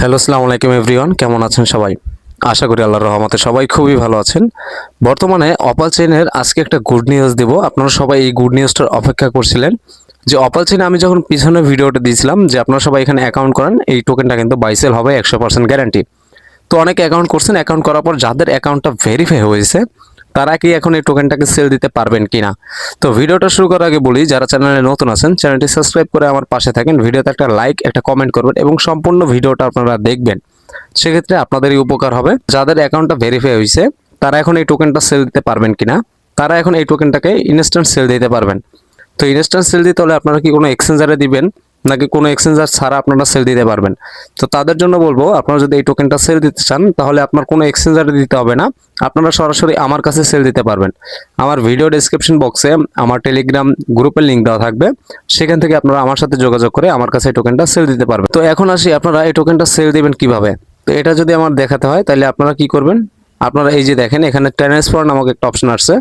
Hello, আসসালামু আলাইকুম everyone. কেমন আছেন সবাই? আশা করি আল্লাহর রহমতে সবাই খুবই ভালো আছেন। বর্তমানে অপাল চেনের আজকে একটা গুড নিউজ দিব। আপনারা সবাই এই গুড নিউজটার অপেক্ষা করছিলেন যে অপাল চেনে আমি যখন পিছনে ভিডিওটা দিয়েছিলাম যে আপনারা সবাই এখানে অ্যাকাউন্ট করেন, এই টোকেনটা কিন্তু বাইসেল হবে, একশো পার্সেন্ট গ্যারান্টি তো অনেকে অ্যাকাউন্ট করছেন। অ্যাকাউন্ট করার পর যাদের অ্যাকাউন্টটা ভেরিফাই হয়েছে তারা কি এখন এই টোকেনটাকে সেল দিতে পারবেন কিনা? তো ভিডিওটা শুরু করার আগে বলি, যারা চ্যানেলে নতুন আছেন চ্যানেলটি সাবস্ক্রাইব করে আমার পাশে থাকেন। ভিডিওতে একটা লাইক একটা কমেন্ট করবেন এবং সম্পূর্ণ ভিডিওটা আপনারা দেখবেন। সেক্ষেত্রে আপনাদেরই উপকার হবে। যাদের অ্যাকাউন্টটা ভেরিফাই হয়েছে তারা এখন এই টোকেনটা সেল দিতে পারবেন কিনা? তারা এখন এই টোকেনটাকে ইনস্ট্যান্ট সেল দিতে পারবেন। তো ইনস্ট্যান্ট সেল দিতে হলে আপনারা কি কোনো এক্সচেঞ্জারে দিবেন? নাকি কোনো এক্সচেঞ্জার ছাড়া আপনারা সেল দিতে পারবেন। তো তাদের জন্য বলব, আপনারা যদি এই টোকেনটা সেল দিতে চান, তাহলে আপনার কোনো এক্সচেঞ্জারে দিতে হবে না। আপনারা সরাসরি আমার কাছে সেল দিতে পারবেন। আমার ভিডিও ডেসক্রিপশন বক্সে আমার টেলিগ্রাম গ্রুপের লিঙ্ক দেওয়া থাকবে। সেখান থেকে আপনারা আমার সাথে যোগাযোগ করে আমার কাছে এই টোকেনটা সেল দিতে পারবেন। তো এখন আসি, আপনারা এই টোকেনটা সেল দিবেন কীভাবে? তো এটা যদি আমার দেখাতে হয়, তাহলে আপনারা কি করবেন? আপনারা এই যে দেখেন, এখানে ট্রান্সফার নামক একটা অপশন আসছে।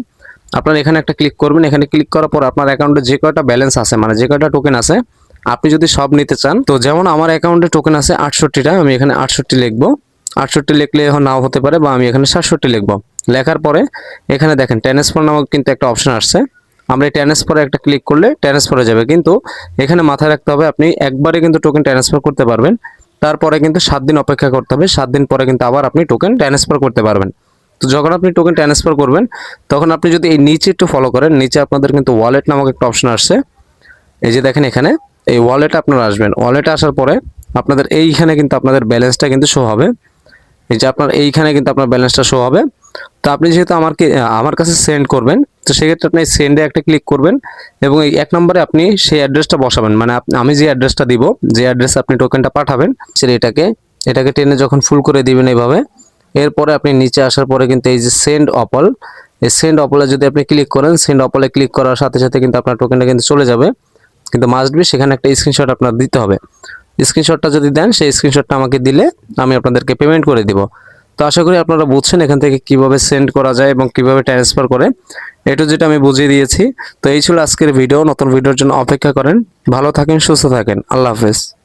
আপনারা এখানে একটা ক্লিক করবেন। এখানে ক্লিক করার পর আপনার অ্যাকাউন্টে যে কয়টা ব্যালেন্স আছে মানে যে কয়টা টোকেন আছে আপনি যদি সব নিতে চান, তো যেমন আমার অ্যাকাউন্টে টোকেন আছে আটষট্টিটা, আমি এখানে আটষট্টি লিখব। আটষট্টি লিখলে এখন নাও হতে পারে বা আমি এখানে সাতষট্টি লিখব। লেখার পরে এখানে দেখেন ট্রান্সফার নামক কিন্তু একটা অপশন আসছে। আমরা এই ট্রান্সফারে একটা ক্লিক করলে ট্রান্সফারে যাবে। কিন্তু এখানে মাথায় রাখতে হবে, আপনি একবারে কিন্তু টোকেন ট্রান্সফার করতে পারবেন। তারপরে কিন্তু সাত দিন অপেক্ষা করতে হবে। সাত দিন পরে কিন্তু আবার আপনি টোকেন ট্রান্সফার করতে পারবেন। তো যখন আপনি টোকেন ট্রান্সফার করবেন, তখন আপনি যদি এই নিচে একটু ফলো করেন, নিচে আপনাদের কিন্তু ওয়ালেট নামক একটা অপশন আসছে। এই যে দেখেন এখানে। এই ওয়ালেটে আপনারা আসবেন। ওয়ালেটে আসার পরে আপনাদের এইখানে কিন্তু আপনাদের ব্যালেন্সটা কিন্তু শো হবে। এই যে আপনার এইখানে কিন্তু আপনার ব্যালেন্সটা শো হবে। তো আপনি যেহেতু আমাকে আমার কাছে সেন্ড করবেন, তো সেক্ষেত্রে আপনি সেন্ডে একটা ক্লিক করবেন এবং এই এক নম্বরে আপনি সেই অ্যাড্রেসটা বসাবেন। মানে আমি যে অ্যাড্রেসটা দিব, যে অ্যাড্রেসে আপনি টোকেনটা পাঠাবেন, সেটা এটাকে এটাকে টেনে যখন ফুল করে দিবেন এইভাবে, এরপরে আপনি নিচে আসার পরে কিন্তু এই যে সেন্ড অপল, এই সেন্ড অপলে যদি আপনি ক্লিক করেন সেন্ড অপলে ক্লিক করার সাথে সাথে কিন্তু আপনার টোকেনটা কিন্তু চলে যাবে। কিন্তু মাস্ট বি সেখানে একটা স্ক্রিনশট আপনার দিতে হবে। স্ক্রিনশটটা যদি দেন, সেই স্ক্রিনশটটা আমাকে দিলে আমি আপনাদেরকে পেমেন্ট করে দিব। তো আশা করি আপনারা বুঝছেন এখান থেকে কীভাবে সেন্ড করা যায় এবং কীভাবে ট্রান্সফার করে। এটু যেটা আমি বুঝিয়ে দিয়েছি। তো এই ছিল আজকের ভিডিও নতুন ভিডিওর জন্য অপেক্ষা করেন। ভালো থাকেন, সুস্থ থাকেন। আল্লাহ হাফেজ।